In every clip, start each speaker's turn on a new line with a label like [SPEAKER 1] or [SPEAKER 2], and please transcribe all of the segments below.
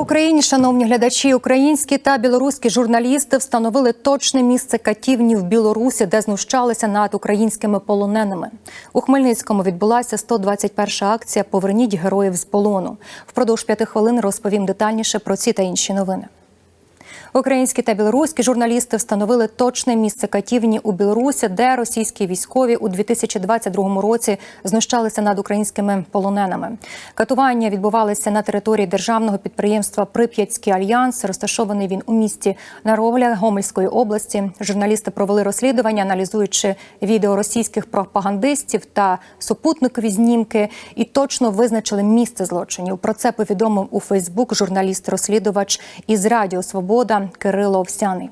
[SPEAKER 1] Україні, шановні глядачі, українські та білоруські журналісти встановили точне місце катівні в Білорусі, де знущалися над українськими полоненими. У Хмельницькому відбулася 121 акція Поверніть героїв з полону. Впродовж п'яти хвилин розповім детальніше про ці та інші новини. Українські та білоруські журналісти встановили точне місце катівні у Білорусі, де російські військові у 2022 році знущалися над українськими полоненими. Катування відбувалися на території державного підприємства Прип'ятський альянс. Розташований він у місті Наровля Гомельської області. Журналісти провели розслідування, аналізуючи відео російських пропагандистів та супутникові знімки, і точно визначили місце злочинів. Про це повідомив у Фейсбук журналіст-розслідувач із Радіо Свобода. Кирило Овсяний.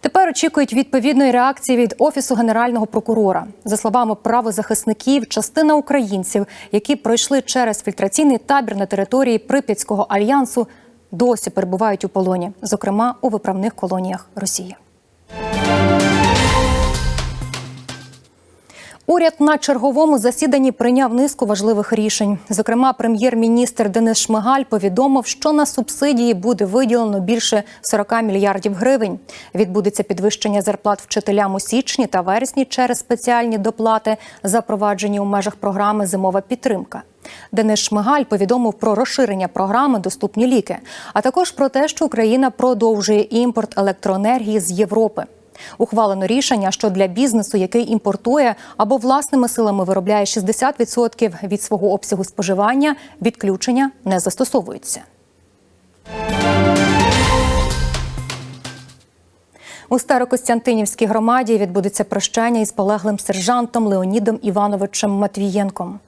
[SPEAKER 1] Тепер очікують відповідної реакції від офісу генерального прокурора. За словами правозахисників, частина українців, які пройшли через фільтраційний табір на території Прип'ятського альянсу, досі перебувають у полоні, зокрема у виправних колоніях Росії. Уряд на черговому засіданні прийняв низку важливих рішень. Зокрема, прем'єр-міністр Денис Шмигаль повідомив, що на субсидії буде виділено більше 40 мільярдів гривень. Відбудеться підвищення зарплат вчителям у січні та вересні через спеціальні доплати, запроваджені у межах програми Зимова підтримка. Денис Шмигаль повідомив про розширення програми Доступні ліки, а також про те, що Україна продовжує імпорт електроенергії з Європи. Ухвалено рішення, що для бізнесу, який імпортує або власними силами виробляє 60% від свого обсягу споживання, відключення не застосовується. У Старокостянтинівській громаді відбудеться прощання із полеглим сержантом Леонідом Івановичем Матвієнком.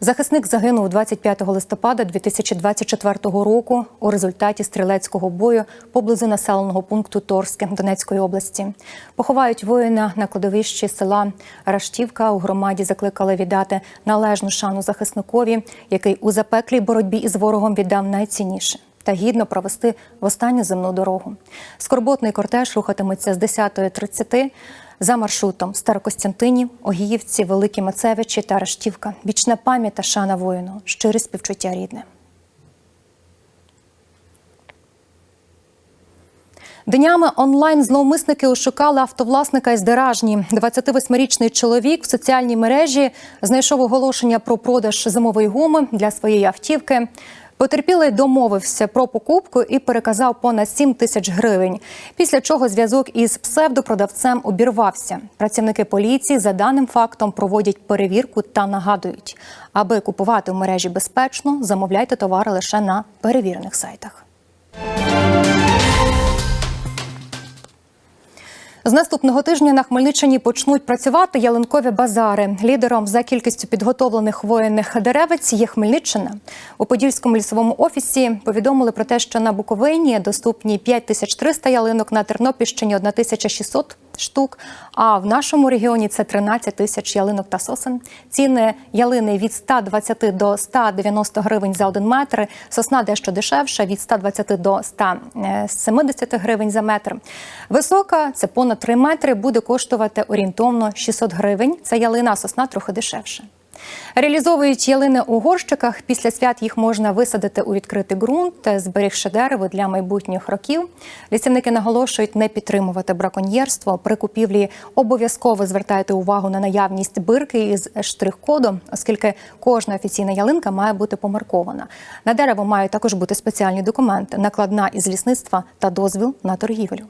[SPEAKER 1] Захисник загинув 25 листопада 2024 року у результаті стрілецького бою поблизу населеного пункту Торське Донецької області. Поховають воїна на кладовищі села Раштівка. У громаді закликали віддати належну шану захисникові, який у запеклій боротьбі із ворогом віддав найцінніше. Та гідно провести в останню земну дорогу. Скорботний кортеж рухатиметься з 10.30 за маршрутом Старокостянтинів, Огіївці, Великі Мацевичі та Рештівка. Вічна пам'ять та шана воїну, щире співчуття рідне. Днями онлайн зловмисники ошукали автовласника із Деражні. 28-річний чоловік в соціальній мережі знайшов оголошення про продаж зимової гуми для своєї автівки. Потерпілий домовився про покупку і переказав понад 7 тисяч гривень. Після чого зв'язок із псевдопродавцем обірвався. Працівники поліції за даним фактом проводять перевірку та нагадують, аби купувати в мережі безпечно, замовляйте товари лише на перевірених сайтах. З наступного тижня на Хмельниччині почнуть працювати ялинкові базари. Лідером за кількістю підготовлених хвоєних деревець є Хмельниччина. У Подільському лісовому офісі повідомили про те, що на Буковині доступні 5300 ялинок, на Тернопільщині 1600 штук. А в нашому регіоні це 13 тисяч ялинок та сосен. Ціни ялини від 120 до 190 гривень за один метр. Сосна дещо дешевша від 120 до 170 гривень за метр. Висока це понад 3 метри. Буде коштувати орієнтовно 600 гривень. Це ялина, сосна трохи дешевше. Реалізовують ялини у горщиках. Після свят їх можна висадити у відкритий ґрунт, зберігши дерево для майбутніх років. Лісівники наголошують не підтримувати браконьєрство. При купівлі обов'язково звертайте увагу на наявність бирки із штрих-кодом, оскільки кожна офіційна ялинка має бути помаркована. На дерево мають також бути спеціальні документи, накладна із лісництва та дозвіл на торгівлю.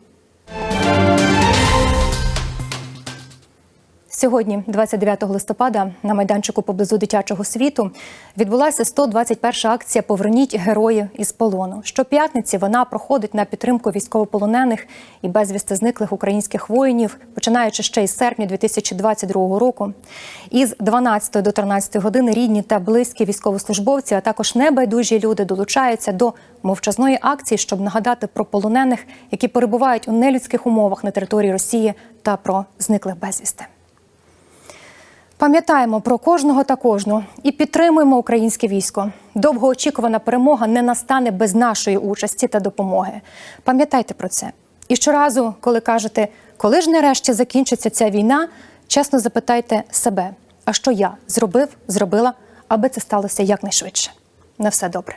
[SPEAKER 1] Сьогодні, 29 листопада, на майданчику поблизу дитячого світу відбулася 121 акція Поверніть героїв із полону. Щоп'ятниці вона проходить на підтримку військовополонених і безвісти зниклих українських воїнів, починаючи ще із серпня 2022 року. Із 12 до 13 години рідні та близькі військовослужбовці, а також небайдужі люди долучаються до мовчазної акції, щоб нагадати про полонених, які перебувають у нелюдських умовах на території Росії, та про зниклих безвісти. Пам'ятаємо про кожного та кожну і підтримуємо українське військо. Довгоочікувана перемога не настане без нашої участі та допомоги. Пам'ятайте про це. І щоразу, коли кажете, коли ж нарешті закінчиться ця війна, чесно запитайте себе, а що я зробив, зробила, аби це сталося якнайшвидше. На все добре.